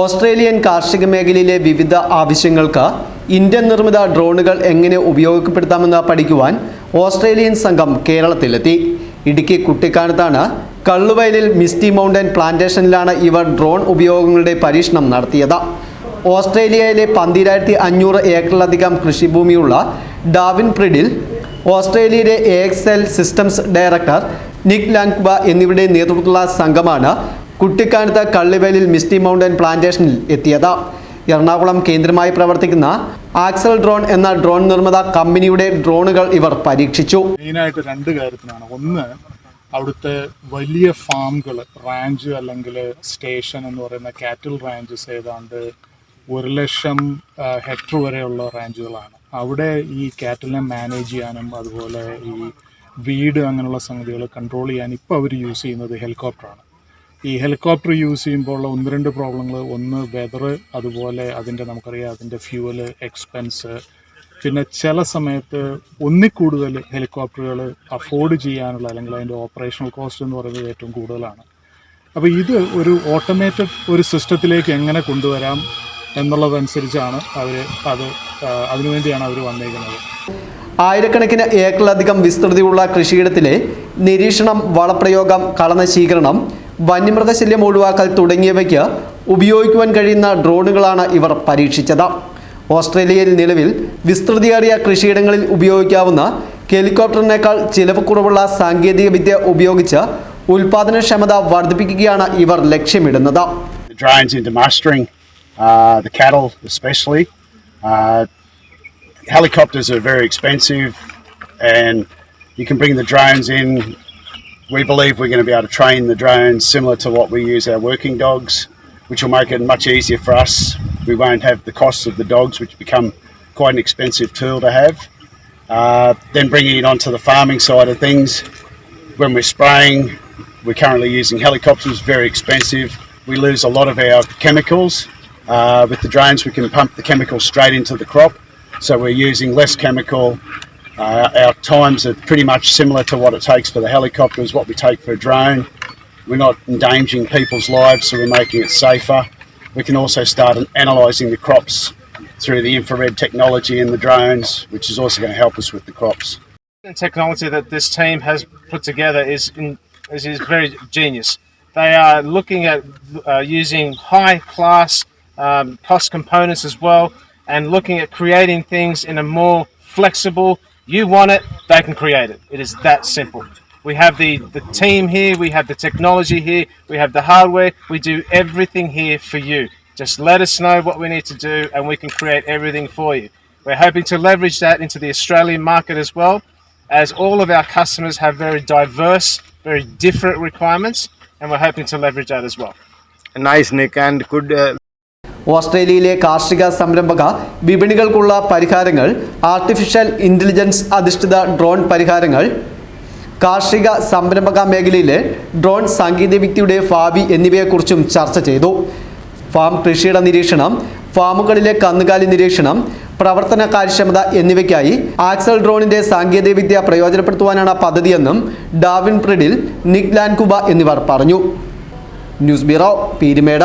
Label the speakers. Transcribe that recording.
Speaker 1: Australian കാർഷിക മേഖലയിലെ വിവിധ ആവശ്യങ്ങൾക്ക് ഇന്ത്യൻ നിർമ്മിത ഡ്രോണുകൾ എങ്ങനെ ഉപയോഗപ്പെടുത്താമെന്ന് പഠിക്കുവാൻ ഓസ്ട്രേലിയൻ സംഘം കേരളത്തിലെത്തി. ഇടുക്കി കുട്ടിക്കാനത്താണ് കള്ളുവയലിൽ മിസ്റ്റി മൗണ്ടൻ പ്ലാന്റേഷനിലാണ് ഇവർ ഡ്രോൺ ഉപയോഗങ്ങളുടെ പരീക്ഷണം നടത്തിയത്. ഓസ്ട്രേലിയയിലെ പന്തിരായിരത്തി അഞ്ഞൂറ് ഏക്കറിലധികം കൃഷിഭൂമിയുള്ള ഡാവിൻ പ്രിഡിൽ ഓസ്ട്രേലിയയിലെ A X L systems director Nick ലാങ്ക്ബ എന്നിവരുടെ നേതൃത്വത്തിലുള്ള സംഘമാണ് കുട്ടിക്കാനത്ത് കള്ളിവേലിൽ മിസ്റ്റി മൗണ്ടൻ പ്ലാന്റേഷനിൽ എത്തിയത്. എറണാകുളം കേന്ദ്രമായി പ്രവർത്തിക്കുന്ന ആക്സൽ ഡ്രോൺ എന്ന ഡ്രോൺ നിർമ്മിത കമ്പനിയുടെ ഡ്രോണുകൾ ഇവർ പരീക്ഷിച്ചു.
Speaker 2: മെയിനായിട്ട് രണ്ട് കാര്യത്തിനാണ്. ഒന്ന് അവിടുത്തെ വലിയ ഫാമുകൾ റാഞ്ച് അല്ലെങ്കിൽ സ്റ്റേഷൻ എന്ന് പറയുന്ന കാറ്റിൽ റാഞ്ചസ് ഏതാണ്ട് ഒരു ലക്ഷം ഹെക്ടർ വരെയുള്ള റാഞ്ചുകളാണ്. അവിടെ ഈ കാറ്റിലിനെ മാനേജ് ചെയ്യാനും അതുപോലെ ഈ വീട് അങ്ങനെയുള്ള സംഗതികൾ കൺട്രോൾ ചെയ്യാൻ ഇപ്പോൾ അവർ യൂസ് ചെയ്യുന്നത് ഹെലികോപ്റ്ററാണ്. ഈ ഹെലികോപ്റ്റർ യൂസ് ചെയ്യുമ്പോൾ ഉള്ള ഒന്ന് രണ്ട് പ്രോബ്ലങ്ങൾ ഒന്ന് വെതർ അതുപോലെ അതിന്റെ നമുക്കറിയാം അതിന്റെ ഫ്യൂവൽ എക്സ്പെൻസ് പിന്നെ ചില സമയത്ത് ഒന്നിൽ കൂടുതൽ ഹെലികോപ്റ്ററുകൾ അഫോർഡ് ചെയ്യാനുള്ള അല്ലെങ്കിൽ അതിന്റെ ഓപ്പറേഷണൽ കോസ്റ്റ് എന്ന് പറയുന്നത് ഏറ്റവും കൂടുതലാണ്. അപ്പോൾ ഇത് ഒരു ഓട്ടോമേറ്റഡ് ഒരു സിസ്റ്റത്തിലേക്ക് എങ്ങനെ കൊണ്ടുവരാം എന്നുള്ളതനുസരിച്ചാണ് അവർ അത് അതിനുവേണ്ടിയാണ് അവർ വന്നേക്കുന്നത്.
Speaker 1: ആയിരക്കണക്കിന് ഏക്കറിലധികം വിസ്തൃതിയുള്ള കൃഷിയിടത്തിലെ നിരീക്ഷണം വളപ്രയോഗം കളനശീകരണം വന്യമൃഗശല്യം ഒഴിവാക്കൽ തുടങ്ങിയവയ്ക്ക് ഉപയോഗിക്കുവാൻ കഴിയുന്ന ഡ്രോണുകളാണ് ഇവർ പരീക്ഷിച്ചത് ഓസ്ട്രേലിയയിൽ നിലവിൽ വിസ്തൃതിയേറിയ കൃഷിയിടങ്ങളിൽ ഉപയോഗിക്കാവുന്ന ഹെലികോപ്റ്ററിനേക്കാൾ ചിലവ് കുറവുള്ള സാങ്കേതികവിദ്യ ഉപയോഗിച്ച് ഉൽപാദനക്ഷമത വർദ്ധിപ്പിക്കുകയാണ് ഇവർ ലക്ഷ്യമിടുന്നത്
Speaker 3: uh. Uh, helicopters are very expensive, and you can bring the drones in. We believe we're going to be able to train the drones similar to what we use our working dogs, which will make it much easier for us. We won't have the costs of the dogs, which become quite an expensive tool to have. Uh, then bringing it onto the farming side of things, when we're spraying, we're currently using helicopters, very expensive. We lose a lot of our chemicals. Uh, with the drones, we can pump the chemicals straight into the crop, so we're using less chemical. Uh, our times are pretty much similar to what it takes for the helicopter, is what we take for a drone. We're not endangering people's lives, so we're making it safer. We can also start analysing the crops through the infrared technology in the drones, which is also going to help us with the crops.
Speaker 4: The technology that this team has put together is in, is, is very genius. They are looking at uh, using high class um, cost components as well, and looking at creating things in a more flexible. You want it, they can create it. It is that simple. We have the, the team here, we have the technology here, we have the hardware. We do everything here for you. Just let us know what we need to do, and we can create everything for you. We're hoping to leverage that into the Australian market as well, as all of our customers have very diverse, very different requirements, and we're hoping to leverage that as well.
Speaker 5: nice nick and could uh,
Speaker 1: ഓസ്ട്രേലിയയിലെ കാർഷിക സംരംഭക വിപണികൾക്കുള്ള പരിഹാരങ്ങൾ artificial intelligence അധിഷ്ഠിത drone പരിഹാരങ്ങൾ കാർഷിക സംരംഭക മേഖലയിലെ drone സാങ്കേതികവിദ്യയുടെ ഭാവി എന്നിവയെക്കുറിച്ചും ചർച്ച ചെയ്തു. ഫാം കൃഷിയുടെ നിരീക്ഷണം ഫാമുകളിലെ കന്നുകാലി നിരീക്ഷണം പ്രവർത്തന കാര്യക്ഷമത എന്നിവയ്ക്കായി ആക്സൽ ഡ്രോണിന്റെ സാങ്കേതികവിദ്യ പ്രയോജനപ്പെടുത്തുവാനാണ് പദ്ധതിയെന്നും ഡാവിൻ പ്രിഡിൽ നിക് ലാൻകുബ എന്നിവർ പറഞ്ഞു. News bureau Peermade.